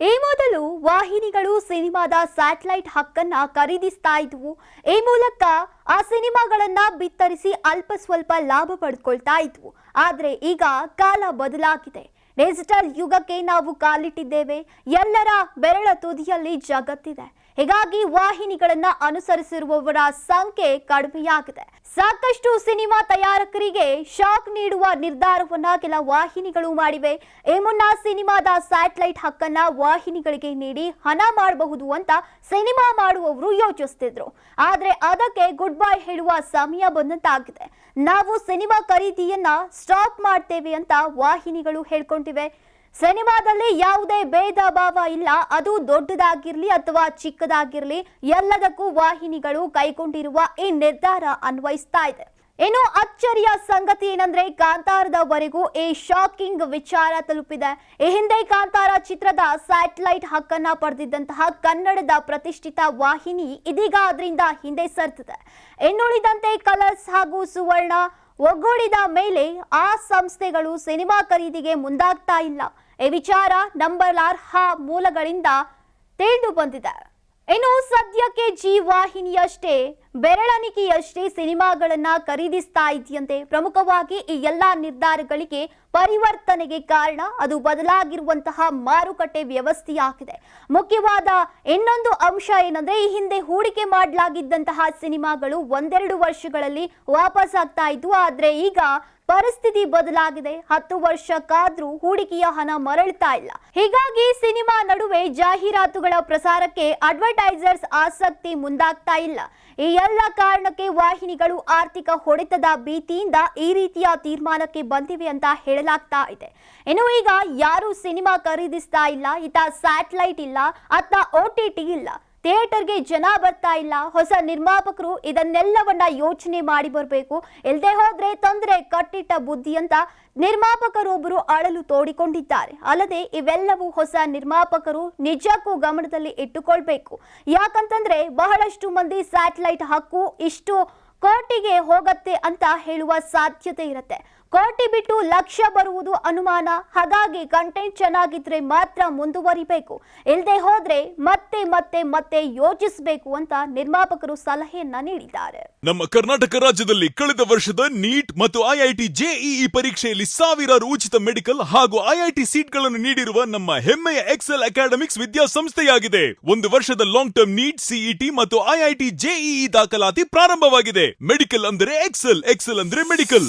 ಈ ಮೊದಲು ವಾಹಿನಿಗಳು ಸಿನಿಮಾದ ಸ್ಯಾಟಲೈಟ್ ಹಕ್ಕನ್ನ ಖರೀದಿಸ್ತಾ ಇದ್ವು. ಈ ಮೂಲಕ ಆ ಸಿನಿಮಾಗಳನ್ನ ಬಿತ್ತರಿಸಿ ಅಲ್ಪ ಸ್ವಲ್ಪ ಲಾಭ ಪಡ್ಕೊಳ್ತಾ ಇದ್ವು. ಆದ್ರೆ ಈಗ ಕಾಲ ಬದಲಾಗಿದೆ. ಡಿಜಿಟಲ್ ಯುಗಕ್ಕೆ ನಾವು ಕಾಲಿಟ್ಟಿದ್ದೇವೆ. ಎಲ್ಲರ ಬೆರಳ ತುದಿಯಲ್ಲಿ ಜಗತ್ತಿದೆ. ಹೀಗಾಗಿ ವಾಹಿನಿಗಳನ್ನ ಅನುಸರಿಸಿರುವವರ ಸಂಖ್ಯೆ ಕಡಿಮೆಯಾಗಿದೆ. ಸಾಕಷ್ಟು ಸಿನಿಮಾ ತಯಾರಕರಿಗೆ ಶಾಕ್ ನೀಡುವ ನಿರ್ಧಾರವನ್ನ ಕೆಲ ವಾಹಿನಿಗಳು ಮಾಡಿವೆ. ಈ ಮುನ್ನ ಸಿನಿಮಾದ ಸ್ಯಾಟಲೈಟ್ ಹಕ್ಕನ್ನ ವಾಹಿನಿಗಳಿಗೆ ನೀಡಿ ಹಣ ಮಾಡಬಹುದು ಅಂತ ಸಿನಿಮಾ ಮಾಡುವವರು ಯೋಚಿಸ್ತಿದ್ರು. ಆದ್ರೆ ಅದಕ್ಕೆ ಗುಡ್ ಬೈ ಹೇಳುವ ಸಮಯ ಬಂದಂತಾಗಿದೆ. ನಾವು ಸಿನಿಮಾ ಖರೀದಿಯನ್ನ ಸ್ಟಾಪ್ ಮಾಡ್ತೇವೆ ಅಂತ ವಾಹಿನಿಗಳು ಹೇಳ್ಕೊಂಡಿವೆ. ಸಿನಿಮಾದಲ್ಲಿ ಯಾವುದೇ ಭೇದ ಭಾವ ಇಲ್ಲ. ಅದು ದೊಡ್ಡದಾಗಿರ್ಲಿ ಅಥವಾ ಚಿಕ್ಕದಾಗಿರ್ಲಿ ಎಲ್ಲದಕ್ಕೂ ವಾಹಿನಿಗಳು ಕೈಗೊಂಡಿರುವ ಈ ನಿರ್ಧಾರ ಅನ್ವಯಿಸ್ತಾ ಇದೆ. ಇನ್ನು ಅಚ್ಚರಿಯ ಸಂಗತಿ ಏನಂದ್ರೆ ಕಾಂತಾರದವರೆಗೂ ಈ ಶಾಕಿಂಗ್ ವಿಚಾರ ತಲುಪಿದೆ. ಈ ಹಿಂದೆ ಕಾಂತಾರ ಚಿತ್ರದ ಸ್ಯಾಟಲೈಟ್ ಹಕ್ಕನ್ನ ಪಡೆದಿದ್ದಂತಹ ಕನ್ನಡದ ಪ್ರತಿಷ್ಠಿತ ವಾಹಿನಿ ಇದೀಗ ಅದರಿಂದ ಹಿಂದೆ ಸರಿದಿದೆ ಇನ್ನುಳಿದಂತೆ ಕಲರ್ಸ್ ಹಾಗೂ ಸುವರ್ಣ ಒಗ್ಗೂಡಿದ ಮೇಲೆ ಆ ಸಂಸ್ಥೆಗಳು ಸಿನಿಮಾ ಖರೀದಿಗೆ ಮುಂದಾಗ್ತಾ ಇಲ್ಲ. ಈ ವಿಚಾರ ನಂಬಲಾರ್ಹ ಮೂಲಗಳಿಂದ ತಿಳಿದು ಬಂದಿದೆ. ಇನ್ನು ಸದ್ಯಕ್ಕೆ ಜಿ ವಾಹಿನಿಯಷ್ಟೇ ಬೆರಳಣಿಕೆಯಷ್ಟೇ ಸಿನಿಮಾಗಳನ್ನ ಖರೀದಿಸ್ತಾ ಇದೆಯಂತೆ. ಪ್ರಮುಖವಾಗಿ ಈ ಎಲ್ಲಾ ನಿರ್ಧಾರಗಳಿಗೆ ಪರಿವರ್ತನೆಗೆ ಕಾರಣ ಅದು ಬದಲಾಗಿರುವಂತಹ ಮಾರುಕಟ್ಟೆ ವ್ಯವಸ್ಥೆಯಾಗಿದೆ. ಮುಖ್ಯವಾದ ಇನ್ನೊಂದು ಅಂಶ ಏನಂದ್ರೆ ಈ ಹಿಂದೆ ಹೂಡಿಕೆ ಮಾಡಲಾಗಿದ್ದಂತಹ ಸಿನಿಮಾಗಳು ಒಂದೆರಡು ವರ್ಷಗಳಲ್ಲಿ ವಾಪಸ್ ಆಗ್ತಾ ಇದ್ವು ಆದ್ರೆ ಈಗ ಪರಿಸ್ಥಿತಿ ಬದಲಾಗಿದೆ. ಹತ್ತು ವರ್ಷಕ್ಕಾದ್ರೂ ಹೂಡಿಕೆಯ ಹಣ ಮರಳ್ತಾ ಇಲ್ಲ. ಹೀಗಾಗಿ ಸಿನಿಮಾ ನಡುವೆ ಜಾಹೀರಾತುಗಳ ಪ್ರಸಾರಕ್ಕೆ ಅಡ್ವರ್ಟೈಸರ್ಸ್ ಆಸಕ್ತಿ ಮುಂದಾಗ್ತಾ ಇಲ್ಲ. ಈ ಎಲ್ಲ ಕಾರಣಕ್ಕೆ ವಾಹಿನಿಗಳು ಆರ್ಥಿಕ ಹೊಡೆತದ ಭೀತಿಯಿಂದ ಈ ರೀತಿಯ ತೀರ್ಮಾನಕ್ಕೆ ಬಂದಿವೆ ಅಂತ ಹೇಳಲಾಗ್ತಾ ಇದೆ. ಇನ್ನು ಈಗ ಯಾರು ಸಿನಿಮಾ ಖರೀದಿಸ್ತಾ ಇಲ್ಲ ಇತ ಸ್ಯಾಟಲೈಟ್ ಇಲ್ಲ, ಅತ್ತ ಓ ಟಿ ಟಿ ಇಲ್ಲ. ಥಿಯೇಟರ್ಗೆ ಜನ ಬರ್ತಾ ಇಲ್ಲ. ಹೊಸ ನಿರ್ಮಾಪಕರು ಇದನ್ನೆಲ್ಲವನ್ನ ಯೋಚನೆ ಮಾಡಿ ಬರಬೇಕು. ಇಲ್ಲದೆ ಹೋದ್ರೆ ತೊಂದರೆ, ಕಟ್ಟಿಟ್ಟ ಬುದ್ಧಿ ಅಂತ ನಿರ್ಮಾಪಕರೊಬ್ಬರು ಅಳಲು ತೋಡಿಕೊಂಡಿದ್ದಾರೆ. ಅಲ್ಲದೆ ಇವೆಲ್ಲವೂ ಹೊಸ ನಿರ್ಮಾಪಕರು ನಿಜಕ್ಕೂ ಗಮನದಲ್ಲಿ ಇಟ್ಟುಕೊಳ್ಬೇಕು. ಯಾಕಂತಂದ್ರೆ ಬಹಳಷ್ಟು ಮಂದಿ ಸ್ಯಾಟಲೈಟ್ ಹಕ್ಕು ಇಷ್ಟು ಕೋಟಿಗೆ ಹೋಗತ್ತೆ ಅಂತ ಹೇಳುವ ಸಾಧ್ಯತೆ ಇರುತ್ತೆ. ಕೋಟಿ ಬಿಟ್ಟು ಲಕ್ಷ ಬರುವುದು ಅನುಮಾನ. ಹಾಗಾಗಿ ಕಂಟೆಂಟ್ ಚೆನ್ನಾಗಿದ್ರೆ ಮಾತ್ರ ಮುಂದುವರಿಬೇಕು. ಇಲ್ಲದೆ ಹೋದ್ರೆ ಮತ್ತೆ ಮತ್ತೆ ಮತ್ತೆ ಯೋಚಿಸಬೇಕು ಅಂತ ನಿರ್ಮಾಪಕರು ಸಲಹೆಯನ್ನ ನೀಡಿದ್ದಾರೆ. ನಮ್ಮ ಕರ್ನಾಟಕ ರಾಜ್ಯದಲ್ಲಿ ಕಳೆದ ವರ್ಷದ ನೀಟ್ ಮತ್ತು ಐಐಟಿ ಜೆಇಇ ಪರೀಕ್ಷೆಯಲ್ಲಿ ಸಾವಿರಾರು ಉಚಿತ ಮೆಡಿಕಲ್ ಹಾಗೂ ಐಐಟಿ ಸೀಟ್ಗಳನ್ನು ನೀಡಿರುವ ನಮ್ಮ ಹೆಮ್ಮೆಯ ಎಕ್ಸೆಲ್ ಅಕಾಡೆಮಿಕ್ಸ್ ವಿದ್ಯಾಸಂಸ್ಥೆಯಾಗಿದೆ. ಒಂದು ವರ್ಷದ ಲಾಂಗ್ ಟರ್ಮ್ ನೀಟ್, ಸಿಇಟಿ ಮತ್ತು ಐಐಟಿ ಜೆಇಇ ದಾಖಲಾತಿ ಪ್ರಾರಂಭವಾಗಿದೆ. ಮೆಡಿಕಲ್ ಅಂದರೆ ಎಕ್ಸೆಲ್ ಎಕ್ಸೆಲ್ ಅಂದ್ರೆ ಮೆಡಿಕಲ್.